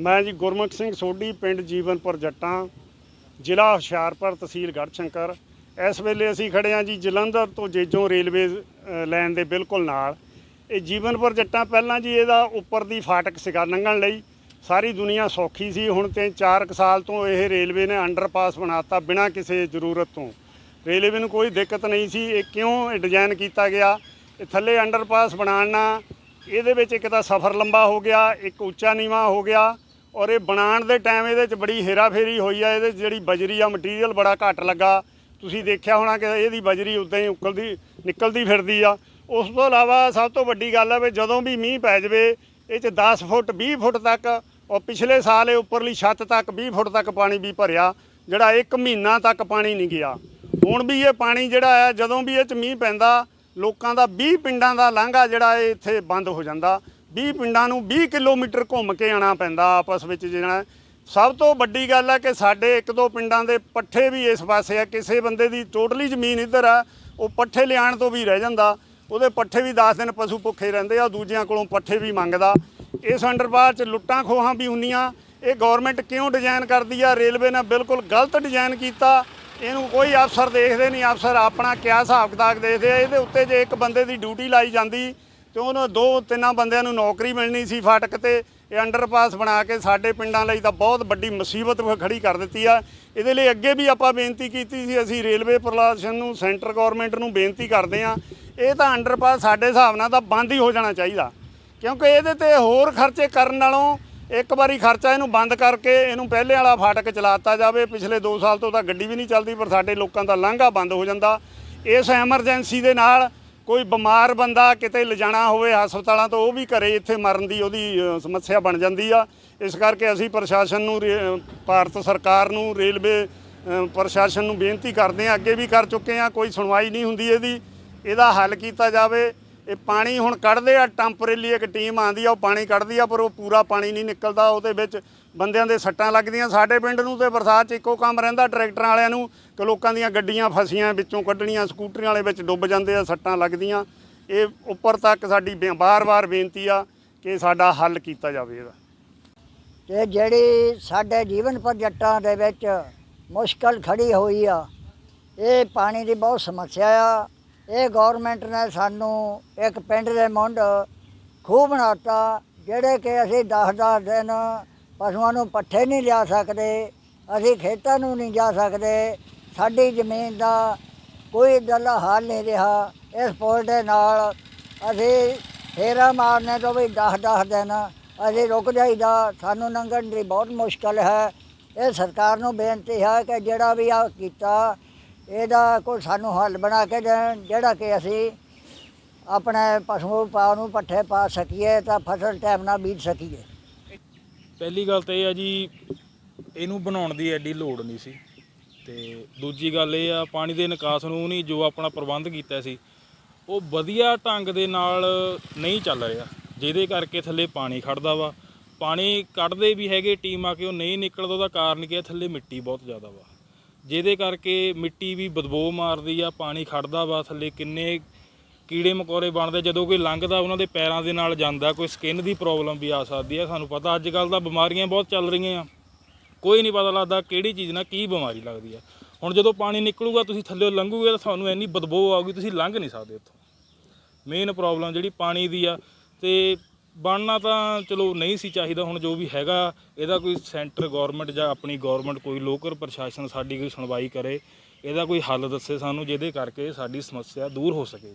ਮੈਂ ਜੀ ਗੁਰਮੁਖ ਸਿੰਘ ਸੋਢੀ ਪਿੰਡ ਜੀਵਨਪੁਰ ਜੱਟਾਂ ਜ਼ਿਲ੍ਹਾ ਹੁਸ਼ਿਆਰਪੁਰ ਤਹਿਸੀਲ ਗੜ੍ਹਸ਼ੰਕਰ। ਇਸ ਵੇਲੇ ਅਸੀਂ ਖੜੇ ਹਾਂ ਜੀ ਜਲੰਧਰ ਤੋਂ ਜੇਜੋਂ ਰੇਲਵੇ ਅ, ਲਾਈਨ ਦੇ ਬਿਲਕੁਲ ਨਾਲ। ਇਹ ਜੀਵਨਪੁਰ ਜੱਟਾਂ ਪਹਿਲਾਂ ਜੀ ਇਹਦਾ ਉੱਪਰ ਦੀ ਫਾਟਕ ਸੀਗਾ ਲੰਘਣ ਲਈ। ਸਾਰੀ ਦੁਨੀਆ ਸੌਖੀ ਸੀ ਹੁਣ ਤੇ 4 ਸਾਲ ਤੋਂ ਇਹ ਰੇਲਵੇ ਨੇ ਅੰਡਰਪਾਸ ਬਣਾਤਾ ਬਿਨਾਂ ਕਿਸੇ ਜ਼ਰੂਰਤ ਤੋਂ। ਰੇਲਵੇ ਨੂੰ ਕੋਈ ਦਿੱਕਤ ਨਹੀਂ ਸੀ ਇਹ ਕਿਉਂ ਇਹ ਡਿਜ਼ਾਈਨ ਕੀਤਾ ਗਿਆ? ਇਹ ਥੱਲੇ ਅੰਡਰਪਾਸ ਬਣਾਉਣ ਨਾਲ ਇਹਦੇ ਵਿੱਚ ਇੱਕ ਤਾਂ ਸਫ਼ਰ ਲੰਬਾ ਹੋ ਗਿਆ ਇੱਕ ਉੱਚਾ ਨੀਵਾਂ ਹੋ ਗਿਆ। ਔਰ ਇਹ ਬਣਾਉਣ ਦੇ ਟਾਈਮ ਇਹਦੇ 'ਚ ਬੜੀ ਹੇਰਾਫੇਰੀ ਹੋਈ ਆ, ਇਹਦੇ 'ਚ ਜਿਹੜੀ ਬਜਰੀ ਆ ਮਟੀਰੀਅਲ ਬੜਾ ਘੱਟ ਲੱਗਾ। ਤੁਸੀਂ ਦੇਖਿਆ ਹੋਣਾ ਕਿ ਇਹਦੀ ਬਜਰੀ ਉਦਾਂ ਹੀ ਉਕਲਦੀ, ਨਿਕਲਦੀ ਫਿਰਦੀ ਆ। ਉਸ ਤੋਂ ਇਲਾਵਾ ਸਭ ਤੋਂ ਵੱਡੀ ਗੱਲ ਆ ਵੀ ਜਦੋਂ ਵੀ ਮੀਂਹ ਪੈ ਜਾਵੇ, ਇਹ 'ਚ 10 ਫੁੱਟ 20 ਫੁੱਟ ਤੱਕ, ਔਰ ਪਿਛਲੇ ਸਾਲ ਇਹ ਉੱਪਰਲੀ ਛੱਤ ਤੱਕ 20 ਫੁੱਟ ਤੱਕ ਪਾਣੀ ਵੀ ਭਰਿਆ, ਜਿਹੜਾ ਇੱਕ ਮਹੀਨਾ ਤੱਕ ਪਾਣੀ ਨਹੀਂ ਗਿਆ। ਹੁਣ ਵੀ ਇਹ ਪਾਣੀ ਜਿਹੜਾ ਆ, ਜਦੋਂ ਵੀ ਇਹ 'ਚ ਮੀਂਹ ਪੈਂਦਾ, ਲੋਕਾਂ ਦਾ 20 ਪਿੰਡਾਂ ਦਾ ਲਾਂਘਾ ਜਿਹੜਾ ਇਹ ਇੱਥੇ ਬੰਦ ਹੋ ਜਾਂਦਾ। 20 ਪਿੰਡਾਂ ਨੂੰ 20 ਕਿਲੋਮੀਟਰ ਘੁੰਮ ਕੇ ਆਣਾ ਪੈਂਦਾ ਆਪਸ ਵਿੱਚ ਜਿਹੜਾ ਸਭ ਤੋਂ ਵੱਡੀ ਗੱਲ ਹੈ ਕਿ ਸਾਡੇ ਇੱਕ ਦੋ ਪਿੰਡਾਂ ਦੇ ਪੱਠੇ ਵੀ ਇਸ ਪਾਸੇ ਆ। ਕਿਸੇ ਬੰਦੇ ਦੀ ਟੋਟਲੀ ਜ਼ਮੀਨ ਇੱਧਰ ਆ, ਉਹ ਪੱਠੇ ਲਿਆਣ ਤੋਂ ਵੀ ਰਹਿ ਜਾਂਦਾ। ਉਹਦੇ ਪੱਠੇ ਵੀ 10 ਦਿਨ ਪਸ਼ੂ ਭੁੱਖੇ ਰਹਿੰਦੇ ਆ ਦੂਜਿਆਂ ਕੋਲੋਂ ਪੱਠੇ ਵੀ ਮੰਗਦਾ। ਇਸ ਅੰਡਰਪਾਸ 'ਚ ਲੁੱਟਾਂ ਖੋਹਾਂ ਵੀ ਹੁੰਦੀਆਂ। ਇਹ ਗਵਰਨਮੈਂਟ ਕਿਉਂ ਡਿਜ਼ਾਈਨ ਕਰਦੀ ਆ? ਰੇਲਵੇ ਨੇ ਬਿਲਕੁਲ ਗਲਤ ਡਿਜ਼ਾਈਨ ਕੀਤਾ। ਇਹਨੂੰ ਕੋਈ ਅਫਸਰ ਦੇਖਦੇ ਨਹੀਂ। ਅਫਸਰ ਆਪਣਾ ਕਿਆ ਹਿਸਾਬ ਕਿਤਾਬ ਦੇਖਦੇ ਆ। ਇਹਦੇ ਉੱਤੇ ਜੇ ਇੱਕ ਬੰਦੇ ਦੀ ਡਿਊਟੀ ਲਾਈ ਜਾਂਦੀ ਤੇ ਉਹਨੂੰ ਦੋ ਤਿੰਨਾਂ ਬੰਦਿਆਂ ਨੂੰ ਨੌਕਰੀ ਮਿਲਣੀ ਸੀ ਫਾਟਕ ਤੇ। ਇਹ ਅੰਡਰਪਾਸ ਬਣਾ ਕੇ ਸਾਡੇ ਪਿੰਡਾਂ ਲਈ ਤਾਂ ਬਹੁਤ ਵੱਡੀ ਮੁਸੀਬਤ ਖੜੀ ਕਰ ਦਿੱਤੀ ਆ। ਇਹਦੇ ਲਈ ਅੱਗੇ ਵੀ ਆਪਾਂ ਬੇਨਤੀ ਕੀਤੀ ਸੀ, ਅਸੀਂ ਰੇਲਵੇ ਪ੍ਰਸ਼ਾਸਨ ਨੂੰ, ਸੈਂਟਰ ਗਵਰਨਮੈਂਟ ਨੂੰ ਬੇਨਤੀ ਕਰਦੇ ਆ ਇਹ ਤਾਂ ਅੰਡਰਪਾਸ ਸਾਡੇ ਹਿਸਾਬ ਨਾਲ ਤਾਂ ਬੰਦ ਹੀ ਹੋ ਜਾਣਾ ਚਾਹੀਦਾ। ਕਿਉਂਕਿ ਇਹਦੇ ਤੇ ਹੋਰ ਖਰਚੇ ਕਰਨ ਨਾਲੋਂ ਇੱਕ ਵਾਰੀ ਖਰਚਾ ਇਹਨੂੰ ਬੰਦ ਕਰਕੇ ਇਹਨੂੰ ਪਹਿਲੇ ਵਾਲਾ ਫਾਟਕ ਚਲਾਤਾ ਜਾਵੇ। ਪਿਛਲੇ 2 ਸਾਲ ਤੋਂ ਤਾਂ ਗੱਡੀ ਵੀ ਨਹੀਂ ਚੱਲਦੀ, ਪਰ ਸਾਡੇ ਲੋਕਾਂ ਦਾ ਲਾਂਘਾ ਬੰਦ ਹੋ ਜਾਂਦਾ। ਇਸ ਐਮਰਜੈਂਸੀ ਦੇ ਨਾਲ ਕੋਈ ਬਿਮਾਰ ਬੰਦਾ ਕਿਤੇ ਲਿਜਾਣਾ ਹੋਵੇ ਹਸਪਤਾਲਾਂ ਤੋਂ, ਉਹ ਵੀ ਘਰੇ ਇੱਥੇ ਮਰਨ ਦੀ ਉਹਦੀ ਸਮੱਸਿਆ ਬਣ ਜਾਂਦੀ ਆ। ਇਸ ਕਰਕੇ ਅਸੀਂ ਪ੍ਰਸ਼ਾਸਨ ਨੂੰ ਰੇ- ਭਾਰਤ ਸਰਕਾਰ ਨੂੰ, ਰੇਲਵੇ ਪ੍ਰਸ਼ਾਸਨ ਨੂੰ ਬੇਨਤੀ ਕਰਦੇ ਆ ਅੱਗੇ ਵੀ ਕਰ ਚੁੱਕੇ ਆ ਕੋਈ ਸੁਣਵਾਈ ਨਹੀਂ ਹੁੰਦੀ ਇਹਦੀ। ਇਹਦਾ ਹੱਲ ਕੀਤਾ ਜਾਵੇ। ਇਹ ਪਾਣੀ ਹੁਣ ਕੱਢਦੇ ਆ, ਟੈਂਪਰੇਰੀ ਇੱਕ ਟੀਮ ਆਂਦੀ ਆ, ਉਹ ਪਾਣੀ ਕੱਢਦੀ ਆ, ਪਰ ਉਹ ਪੂਰਾ ਪਾਣੀ ਨਹੀਂ ਨਿਕਲਦਾ, ਉਹਦੇ ਵਿੱਚ ਬੰਦਿਆਂ ਦੇ ਸੱਟਾਂ ਲੱਗਦੀਆਂ। ਸਾਡੇ ਪਿੰਡ ਨੂੰ ਤੇ ਬਰਸਾਤ 'ਚ ਇੱਕੋ ਕੰਮ ਰਹਿੰਦਾ, ਟਰੈਕਟਰਾਂ ਵਾਲਿਆਂ ਨੂੰ ਕਿ ਲੋਕਾਂ ਦੀਆਂ ਗੱਡੀਆਂ ਫਸੀਆਂ, ਵਿੱਚੋਂ ਕੱਢਣੀਆਂ, ਸਕੂਟਰੀਆਂ ਵਾਲੇ ਵਿੱਚ ਡੁੱਬ ਜਾਂਦੇ ਆ, ਸੱਟਾਂ ਲੱਗਦੀਆਂ। ਇਹ ਉੱਪਰ ਤੱਕ ਸਾਡੀ ਬੇ- ਬਾਰ-ਬਾਰ ਬੇਨਤੀ ਆ ਕਿ ਸਾਡਾ ਹੱਲ ਕੀਤਾ ਜਾਵੇ ਇਹਦਾ। ਤੇ ਜਿਹੜੀ ਸਾਡੇ ਜੀਵਨ ਪ੍ਰੋਜੈਕਟਾਂ ਦੇ ਵਿੱਚ ਮੁਸ਼ਕਲ ਖੜੀ ਹੋਈ ਆ, ਇਹ ਪਾਣੀ ਦੀ ਬਹੁਤ ਸਮੱਸਿਆ ਆ। ਇਹ ਗਵਰਨਮੈਂਟ ਨੇ ਸਾਨੂੰ ਇੱਕ ਪਿੰਡ ਦੇ ਮੁੰਡ ਖੂਹ ਬਣਾਤਾ, ਜਿਹੜੇ ਕਿ ਅਸੀਂ 10-10 ਦਿਨ ਪਸ਼ੂਆਂ ਨੂੰ ਪੱਠੇ ਨਹੀਂ ਲਿਆ ਸਕਦੇ, ਅਸੀਂ ਖੇਤਾਂ ਨੂੰ ਨਹੀਂ ਜਾ ਸਕਦੇ, ਸਾਡੀ ਜ਼ਮੀਨ ਦਾ ਕੋਈ ਦਲਾ ਹਾਲ ਨਹੀਂ ਰਿਹਾ। ਇਸ ਪੁਲ ਦੇ ਨਾਲ ਅਸੀਂ ਫੇਰਾ ਮਾਰਨੇ ਤੋਂ ਵੀ 10-10 ਦਿਨ ਅਸੀਂ ਰੁਕ ਜਾਈਦਾ। ਸਾਨੂੰ ਲੰਘਣ ਦੀ ਬਹੁਤ ਮੁਸ਼ਕਲ ਹੈ। ਇਹ ਸਰਕਾਰ ਨੂੰ ਬੇਨਤੀ ਹੈ ਕਿ ਜਿਹੜਾ ਵੀ ਆ ਕੀਤਾ ਇਹਦਾ ਕੋਈ ਸਾਨੂੰ ਹੱਲ ਬਣਾ ਕੇ ਦੇਣ, ਜਿਹੜਾ ਕਿ ਅਸੀਂ ਆਪਣੇ ਪਸ਼ੂ ਪਾ ਨੂੰ ਪੱਠੇ ਪਾ ਸਕੀਏ ਤਾਂ ਫਸਲ ਟਾਈਮ ਨਾਲ ਬੀਜ ਸਕੀਏ। ਪਹਿਲੀ ਗੱਲ ਤਾਂ ਇਹ ਆ ਜੀ, ਇਹਨੂੰ ਬਣਾਉਣ ਦੀ ਐਡੀ ਲੋੜ ਨਹੀਂ ਸੀ। ਤੇ ਦੂਜੀ ਗੱਲ ਇਹ ਆ, ਪਾਣੀ ਦੇ ਨਿਕਾਸ ਨੂੰ ਨਹੀਂ ਜੋ ਆਪਣਾ ਪ੍ਰਬੰਧ ਕੀਤਾ ਸੀ, ਉਹ ਵਧੀਆ ਢੰਗ ਦੇ ਨਾਲ ਨਹੀਂ ਚੱਲ ਰਿਹਾ। ਜਿਹਦੇ ਕਰਕੇ ਥੱਲੇ ਪਾਣੀ ਖੜਦਾ ਵਾ। ਪਾਣੀ ਕੱਢਦੇ ਵੀ ਹੈਗੇ, ਟੀਮ ਆ ਕੇ ਉਹ ਨਹੀਂ ਨਿਕਲਦਾ, ਉਹਦਾ ਕਾਰਨ ਕੀ ਹੈ ਥੱਲੇ ਮਿੱਟੀ ਬਹੁਤ ਜ਼ਿਆਦਾ ਵਾ। ਜਿਹਦੇ ਕਰਕੇ ਮਿੱਟੀ ਵੀ ਬਦਬੂ ਮਾਰਦੀ ਆ, ਪਾਣੀ ਖੜਦਾ ਵਾ ਥੱਲੇ, ਕਿੰਨੇ ਕੀੜੇ ਮਕੌੜੇ ਬਣਦੇ ਜਦੋਂ ਕੋਈ ਲੰਘਦਾ, ਉਹਨਾਂ ਦੇ ਪੈਰਾਂ ਦੇ ਨਾਲ ਜਾਂਦਾ, ਕੋਈ ਸਕਿਨ ਦੀ ਪ੍ਰੋਬਲਮ ਵੀ ਆ ਸਕਦੀ ਆ, ਸਾਨੂੰ ਪਤਾ। ਅੱਜ ਕੱਲ ਤਾਂ ਬਿਮਾਰੀਆਂ ਬਹੁਤ ਚੱਲ ਰਹੀਆਂ ਆ। ਕੋਈ ਨਹੀਂ ਪਤਾ ਲੱਗਦਾ ਕਿਹੜੀ ਚੀਜ਼ ਨਾਲ ਕੀ ਬਿਮਾਰੀ ਲੱਗਦੀ ਆ। ਹੁਣ ਜਦੋਂ ਪਾਣੀ ਨਿਕਲੂਗਾ, ਤੁਸੀਂ ਥੱਲੇ ਲੰਘੂਗੇ, ਤਾਂ ਤੁਹਾਨੂੰ ਇੰਨੀ ਬਦਬੂ ਆਊਗੀ, ਤੁਸੀਂ ਲੰਘ ਨਹੀਂ ਸਕਦੇ ਉੱਥੋਂ। ਮੇਨ ਪ੍ਰੋਬਲਮ ਜਿਹੜੀ ਪਾਣੀ ਦੀ ਆ, ਤੇ ਬਣਨਾ ਤਾਂ ਚਲੋ ਨਹੀਂ ਸੀ ਚਾਹੀਦਾ, ਹੁਣ ਜੋ ਵੀ ਹੈਗਾ, ਇਹਦਾ ਕੋਈ ਸੈਂਟਰ ਗਵਰਨਮੈਂਟ ਜਾਂ ਆਪਣੀ ਗਵਰਨਮੈਂਟ ਕੋਈ ਲੋਕਲ ਪ੍ਰਸ਼ਾਸਨ ਸਾਡੀ ਕੋਈ ਸੁਣਵਾਈ ਕਰੇ, ਇਹਦਾ ਕੋਈ ਹੱਲ ਦੱਸੇ ਸਾਨੂੰ, ਜਿਹਦੇ ਕਰਕੇ ਸਾਡੀ ਸਮੱਸਿਆ ਦੂਰ ਹੋ ਸਕੇ।